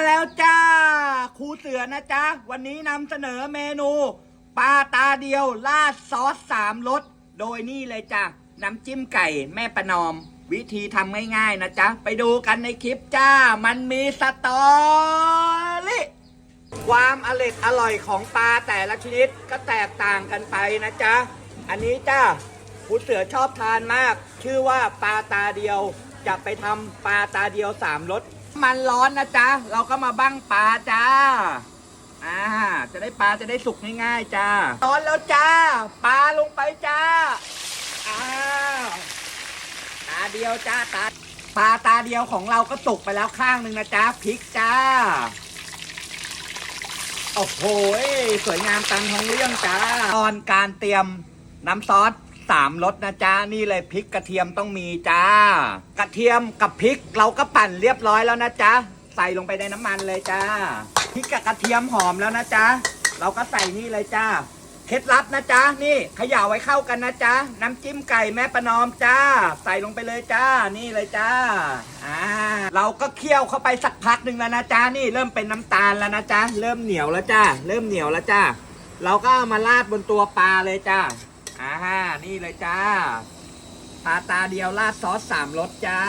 มาแล้วจ้าครูเสือนะจ๊ะ วันนี้นำเสนอเมนูปลาตาเดียวราดซอสสามรสโดยนี่เลยจ้ะน้ำจิ้มไก่แม่ประนอม วิธีทำง่ายๆนะจ๊ะ ไปดูกันในคลิปจ้า มันมีสตอรี่ความอร่อยอร่อยของปลาแต่ละชนิดก็แตกต่างกันไปนะจ๊ะ อันนี้จ้าครูเสือชอบทานมาก ชื่อว่าปลาตาเดียวจะไปทำปลาตาเดียวสามรส มันร้อนนะจ๊ะ เราก็มาบั้งปลาจ้า อ่า จะได้ปลาจะได้สุกง่ายๆจ้า ร้อนแล้วจ้า ปลาลงไปจ้า อ้าวตาเดียวจ้าตาปลาตาเดียวของเราก็สุกไปแล้วข้างหนึ่งนะจ๊ะพริกจ้า โอ้โห สวยงามตามท้องเรื่องจ้า ตอนการเตรียมน้ำซอส สามรสนะจ๊ะนี่เลยพริกกระเทียมต้องมีจ้า กระเทียมกับพริกเราก็ปั่นเรียบร้อยแล้วนะจ๊ะใส่ลงไปในน้ำมันเลยจ้าพริกกับกระเทียมหอมแล้วนะจ๊ะเราก็ใส่นี่เลยจ้าเคล็ดลับนะจ๊ะนี่เขย่าไว้เข้ากันนะจ๊ะน้ำจิ้มไก่แม่ประนอมจ้า ใส่ลงไปเลยจ้า นี่เลยจ้าอ่าเราก็เคี่ยวเข้าไปสักพักหนึ่งแล้วนะจ๊ะนี่เริ่มเป็นน้ำตาลแล้วนะจ๊ะเริ่มเหนียวแล้วจ้าเริ่มเหนียวแล้วจ้าเราก็มาราดบนตัวปลาเลยจ้า อ่า นี่เลยจ้า พาตาเดียวราดซอสสามรสจ้า